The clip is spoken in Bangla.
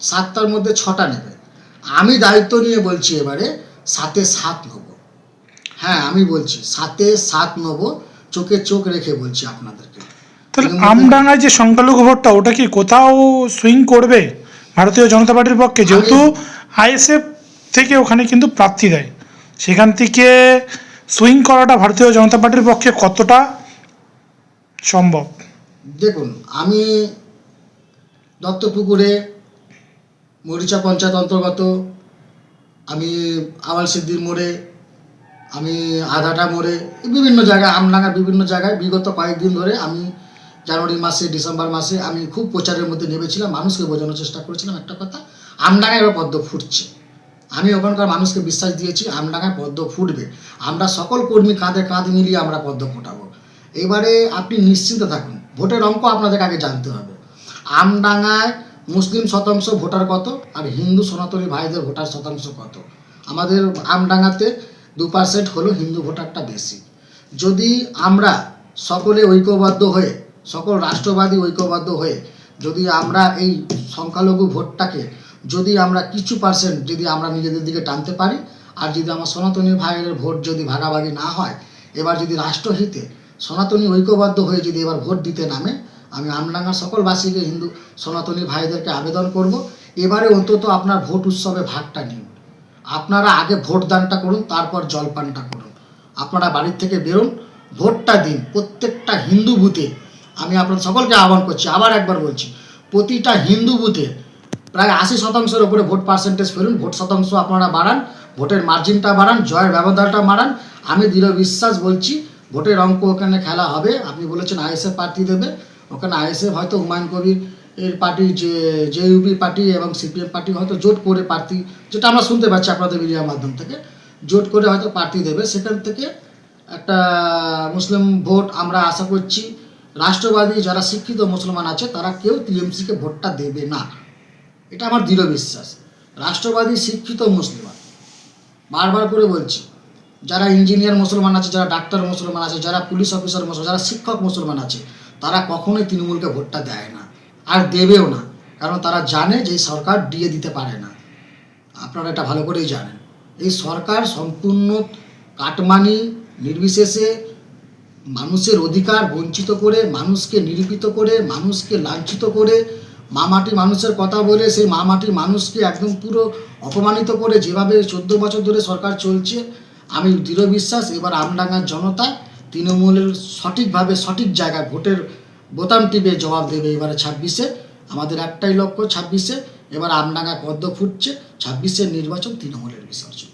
সাতটার মধ্যে ছটা নেবে। আমি দায়িত্ব নিয়ে বলছি এবারে সাতে সাত নেব। হ্যাঁ আমি বলছি সাতে সাত নেব চোখে চোখ রেখে বলছি আপনাদেরকে। তাহলে আমডাঙ্গায় যে সংখ্যালঘু ভোটটা ওটা কি কোথাও সুইং করবে? ভারতীয় জনতা পার্টির পক্ষে যেহেতু আইএসএফ থেকে ওখানে কিন্তু প্রার্থী দেয়। সেখান থেকে সুইং করাটা ভারতীয় জনতা পার্টির পক্ষে কতটা সম্ভব? দেখুন আমি দত্তপুকুরে মরিচা পঞ্চায়েত অন্তর্গত, আমি আওয়াল সিদ্দির মোড়ে, আমি আধাটা মোড়ে বিভিন্ন জায়গায়, আমডাঙ্গার বিভিন্ন জায়গায় বিগত কয়েকদিন ধরে আমি জানুয়ারি মাসে, ডিসেম্বর মাসে আমি খুব প্রচারের মধ্যে নেমেছিলাম, মানুষকে বোঝানোর চেষ্টা করেছিলাম একটা কথা, আমডাঙ্গায় এবার পদ্ম ফুটছে। আমি ওখানকার মানুষকে বিশ্বাস দিয়েছি, আমডাঙ্গায় পদ্ম ফুটবে। আমরা সকল কর্মী কাঁধে কাঁধ মিলিয়ে আমরা পদ্ম ফোটাবো। এবারে আপনি নিশ্চিন্ত থাকুন, ভোটের অঙ্ক আপনাদের আগে জানতে হবে। আমডাঙ্গায় মুসলিম শতাংশ ভোটার কত আর হিন্দু সনাতনী ভাইদের ভোটার শতাংশ কত? আমাদের আমডাঙ্গাতে দু পার্সেন্ট হলো হিন্দু ভোটারটা বেশি। যদি আমরা সকলে ঐক্যবদ্ধ হয়ে, সকল রাষ্ট্রবাদী ঐক্যবদ্ধ হয়ে যদি আমরা এই সংখ্যালঘু ভোটটাকে, যদি আমরা কিছু পার্সেন্ট যদি আমরা নিজেদের দিকে টানতে পারি, আর যদি আমার সনাতনী ভাইয়ের ভোট যদি ভাগাভাগি না হয়, এবার যদি রাষ্ট্রহিতে সনাতনী ঐক্যবদ্ধ হয়ে যদি এবার ভোট দিতে নামে আমি আমডাঙ্গার সকলবাসীকে হিন্দু সনাতনী ভাইদেরকে আবেদন করব। এবারে অন্তত আপনার ভোট উৎসবে ভাগটা নিন। আপনারা আগে ভোটদানটা করুন, তারপর জলপানটা করুন। আপনারা বাড়ির থেকে বেরোন, ভোটটা দিন। প্রত্যেকটা হিন্দু বুথে আমি আপনাদের সকলকে আহ্বান করছি, আবার একবার বলছি, প্রতিটা হিন্দু বুথে প্রায় আশি শতাংশের উপরে ভোট পার্সেন্টেজ ফেলুন, ভোট শতাংশ আপনারা বাড়ান, ভোটের মার্জিনটা বাড়ান, জয়ের ব্যবধানটা বাড়ান। আমি দৃঢ় বিশ্বাস বলছি, ভোটের অঙ্ক ওখানে খেলা হবে। আপনি বলেছেন আইএসএফ প্রার্থী দেবে। ওখানে আইএসএফ হয়তো হুমায়ুন কবির এর পার্টি যে জেইউপি পার্টি এবং সিপিএম পার্টি হয়তো জোট করে প্রার্থী, যেটা আমরা শুনতে পাচ্ছি আপনাদের মিডিয়ার মাধ্যম থেকে, জোট করে হয়তো প্রার্থী দেবে। সেখান থেকে একটা মুসলিম ভোট আমরা আশা করছি রাষ্ট্রবাদী যারা শিক্ষিত মুসলমান আছে, তারা কেউ টিএমসিকে ভোটটা দেবে না। এটা আমার দৃঢ় বিশ্বাস। রাষ্ট্রবাদী শিক্ষিত মুসলমান বারবার করে বলছি, যারা ইঞ্জিনিয়ার মুসলমান আছে, যারা ডাক্তার মুসলমান আছে, যারা পুলিশ অফিসার মুসলমান, যারা শিক্ষক মুসলমান আছে তারা কখনোই তৃণমূলকে ভোটটা দেয় না, আর দেবেও না, কারণ তারা জানে যে সরকার দিয়ে দিতে পারে না। আপনারা এটা ভালো করেই জানেন। এই সরকার সম্পূর্ণ কাটমানি, নির্বিশেষে মানুষের অধিকার বঞ্চিত করে, মানুষকে নিরূপিত করে, মানুষকে লাঞ্ছিত করে মামাটি মানুষের কথা বলে, সেই মামাটি মানুষকে একদম পুরো অপমানিত করে যেভাবে চোদ্দ বছর ধরে সরকার চলছে, আমি দৃঢ় বিশ্বাস, এবার আমডাঙ্গার জনতা তৃণমূলের সঠিকভাবে সঠিক জায়গায় ভোটের বোতাম টিপে জবাব দেবে এবারে ছাব্বিশে। আমাদের একটাই লক্ষ্য ছাব্বিশে। এবার আমডাঙ্গা পদ্ম ফুটছে। ছাব্বিশের নির্বাচন তৃণমূলের বিসর্জন।